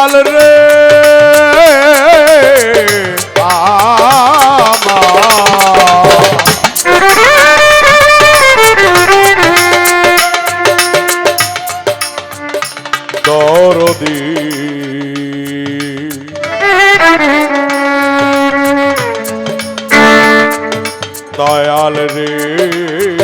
দয়াল রে। দয়াল রে।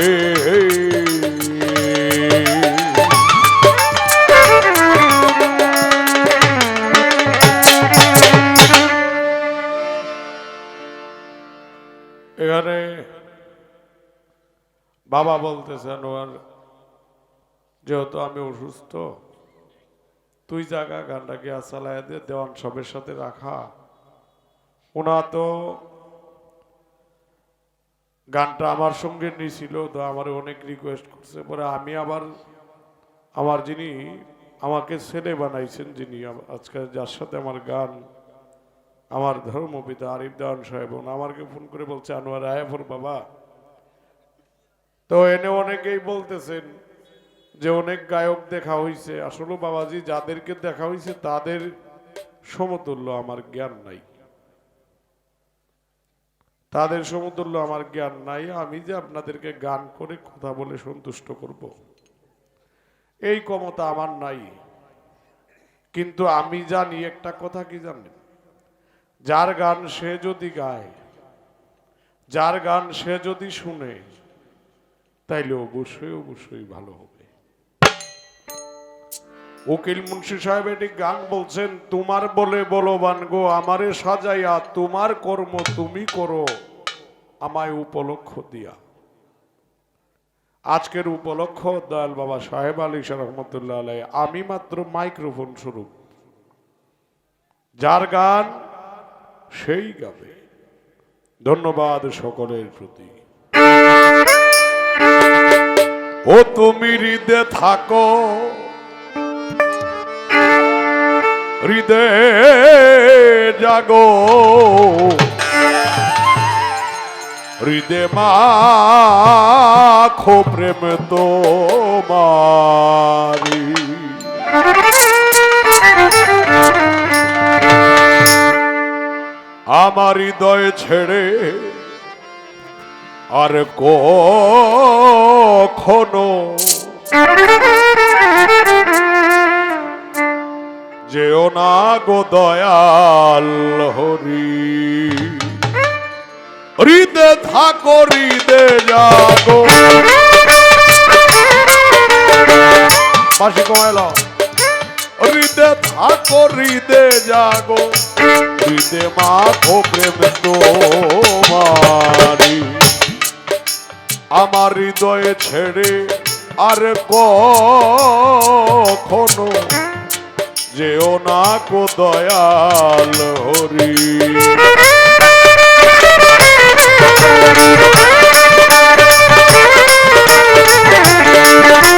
এখানে বাবা বলতেছেন ওর যেহেতু আমি অসুস্থ, তুই জায়গা গানটাকে আসালায় দিয়ে দেওয়ান সবের সাথে রাখা। ওনা তো গানটা আমার সঙ্গে নিয়েছিল, তো আমার অনেক রিকোয়েস্ট করছে। পরে আমি আবার, আমার যিনি আমাকে ছেলে বানাইছেন, যিনি আম- আজকে যার সাথে আমার গান, আমার ধর্মপিতা আরিফ দেওয়ান সাহেব আমাকে ফোন করে বলছে, আনোয়ার আয়াফর বাবা। তো এনে অনেকেই বলতেছেন যে অনেক গায়ক দেখা হয়েছে আসলে বাবাজি যাদেরকে দেখা হয়েছে তাদের সমতুল্য আমার জ্ঞান নাই। তাদের সমতুল্য আমার জ্ঞান নাই, আমি যে আপনাদেরকে গান করে কথা বলে সন্তুষ্ট করব। এই ক্ষমতা আমার নাই। কিন্তু আমি জানি একটা কথা কি জানেন? যার গান সে যদি গায়, যার গান সে যদি শুনে, তাইলে অবশ্যই অবশ্যই ভালো হবে। উকিল মুন্সি সাহেব, এটি গান বলছেন, তোমার বলে বলবান গো, আমারে সাজাইয়া, তোমার কর্ম তুমি করো, আমায় উপলক্ষ দিয়া। আজকের উপলক্ষ দয়াল বাবা সাহেব আলী শাহ রহমতুল্লাহ আলাই আমি মাত্র মাইক্রোফোন স্বরূপ যার গান সেই গাবে। ধন্যবাদ সকলের প্রতি। ও তুমি হৃদে থাকো। হৃদয়ে জাগো। হৃদে মাখো প্রেম তো মারি আমার হৃদয় ছেড়ে আর কখনো যেও না গো দয়াল হরি। হৃদে থাকো, হৃদে যাগো পাশে কমাইল হৃদে থাকো, হৃদে যাগো হৃদে মাখো প্রেম তোমারি আমার হৃদয়ে ছেড়ে আর কখনো যেও না কো দয়াল হরি। ও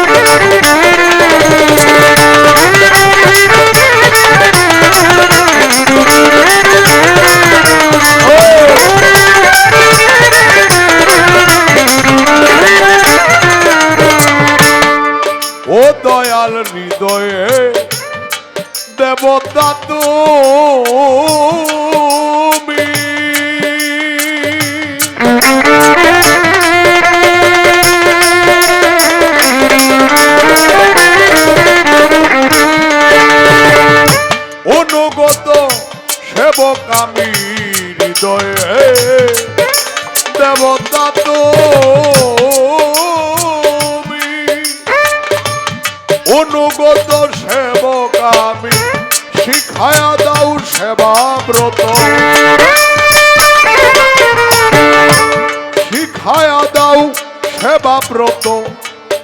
আমি হৃদয়ে। দেবতা তুমি। অনুগত সেবক আমি শিখায়া দাও সেবা ব্রত শিখায়া দাও সেবা ব্রত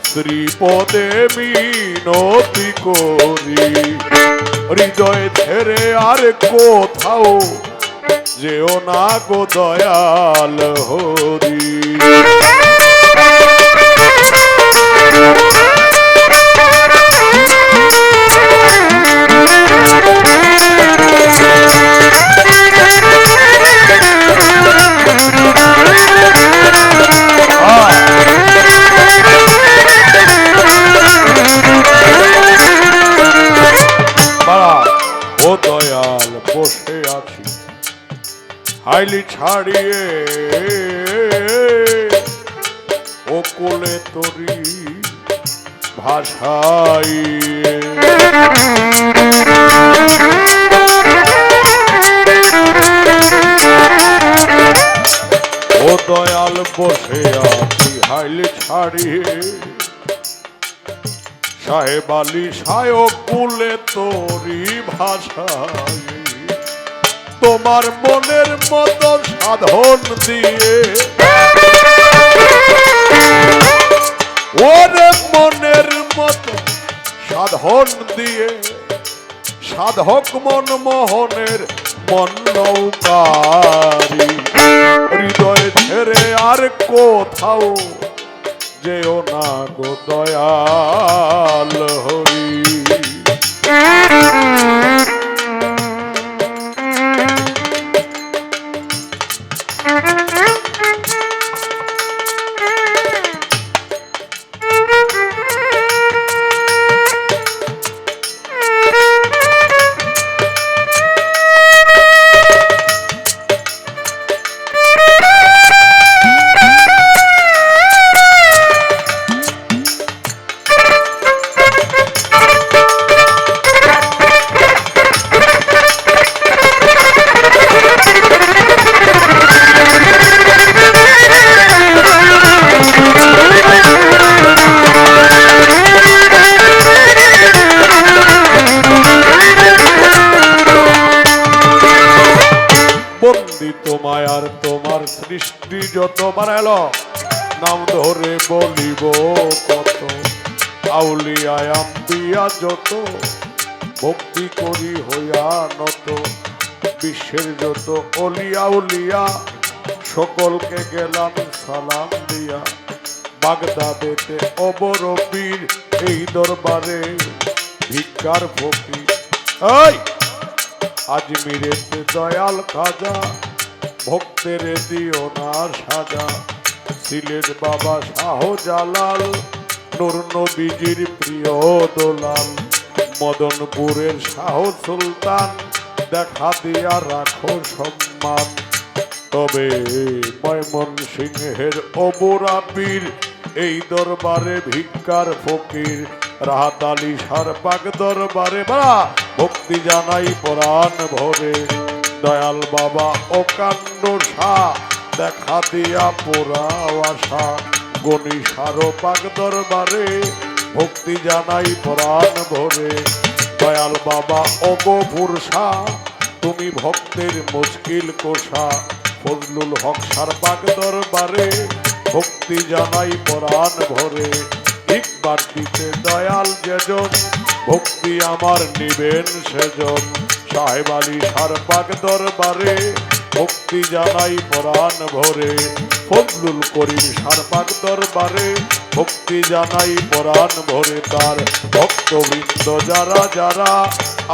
শ্রীপদে মিনতি করি হৃদয় ছেড়ে আর কোথাও যেও না গো দয়াল হরি ও কোলে তরি ভাষাই। ও দয়াল বসে আছি হাইলি ছাড়িয়ে সাহেব আলী সায়ক কুলে তোরি ভাষায় তোমার মনের মতো সাধন দিয়ে। ওরে মনের মতো সাধন দিয়ে। সাধক মন মোহনের মন নৌকারি। হৃদয় ছেড়ে আর কোথাও যেও না গো দয়াল হরি। এলো নাম ধরে বলিব কত। আউলিয়ায় যত। ভক্তি করি হইয়া নত। বিশ্বের যত অলিয়া উলিয়া সকলকে গেলাম সালাম দিয়া। বাগদাদেতে অবরবীর এই দরবারে ভিক্ষার এই! আজমিরেতে দয়াল খাজা। ভক্তের দিও না সাজা। সিলেট বাবা শাহ জালাল নুর নবীজির প্রিয় দোলাল। মদনপুরের শাহ সুলতান, দেখা দিয়া রাখো সম্মান। তবে ময়মন সিংহের অবরাবীর এই দরবারে ভিক্ষার ফকির। রাহাত আলী সারপাক দরবারে বা ভক্তি জানাই পরাণ ভরে। দয়াল বাবা ও কাণ্ড দেখা দিয়া পোড়াও আশা। গণি সারপাক দরবারে, ভক্তি জানাই পরাণ ভরে। দয়াল বাবা ও অগভুর তুমি ভক্তের মুশকিল কোষা। ফজলুল হক সারবাগ দরবারে, ভক্তি জানাই পরাণ ভরে। একবার দিতে দয়াল যেজন, ভক্তি আমার নিবেন সেজন। সাহেব আলী সারবাগ দরবারে ভক্তি জানাই পরাণ ভরে। ফজলুল করিম সারবাগ দরবারে ভক্তি জানাই পরাণ ভরে তার ভক্তবৃন্দ যারা যারা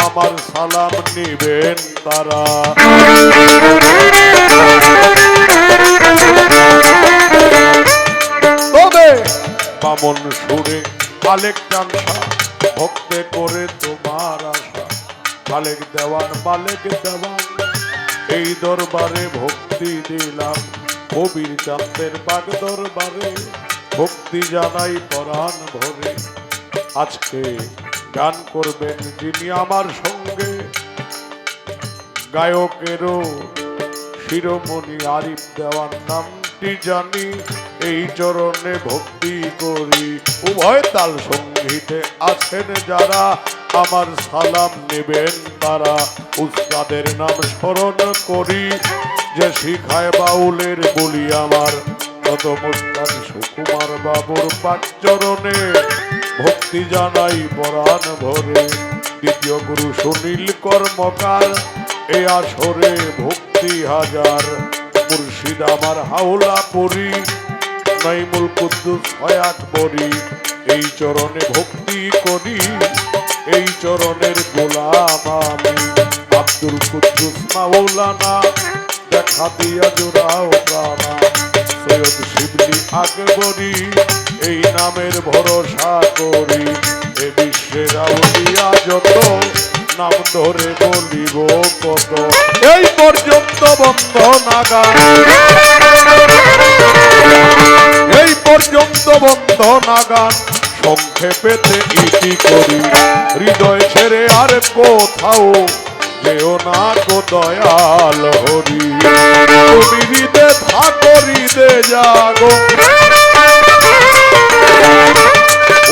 আমার সালাম নিবেন তারা। তবে বামন সুরে আলেক ভক্তে করে তোমার আশা। মালেক দেওয়ান মালেক দেওয়ান। এই দরবারে ভক্তি দিলাম, কবির চান্দের বাগ দরবারে। ভক্তি জানাই পরাণ ভরে। আজকে গান করবেন যিনি আমার সঙ্গে। গায়কেরও শিরোমণি আরিফ দেওয়ার নামটি জানি। এই চরণে ভক্তি করি। উভয় তাল সঙ্গীতে আছেন যারা। আমার সালাম নেবেন তারা। উস্তাদের নাম স্মরণ করি। যে শিখায় বাউলের বলি আমার। মুস্তাদ সুকুমার বাবুর পাচরণে ভক্তি জানাই পরাণ ভরে। দ্বিতীয় গুরু সুনীল কর্মকার, এ আসরে ভক্তি হাজার। মুর্শিদ আমার হাওলা পরি নাইমুল কুদ্দুস হয়াত বরি। এই চরণে ভক্তি করি। এই চরণের গোলাম আমি। আব্দুল কুদ্দুস মাওলানা, দেখা দিয়া জোড়াও প্রাণা। সৈয়দ শিবলি আকবরি এই নামের ভরসা করি। এ বিশ্বের আউলিয়া যত, নাম ধরে বলিব কত। এই পর্যন্ত বন্ধ নাগা। এই পর্যন্ত বন্ধ নাগান সংক্ষেপেতে ইতি করি। হৃদয় ছেড়ে আর কোথাও যেও না গো দয়াল হরি। তুমি হৃদে থাকো, হৃদে জাগো।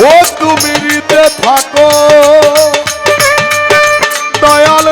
ও তুমি হৃদে থাকো। দয়াল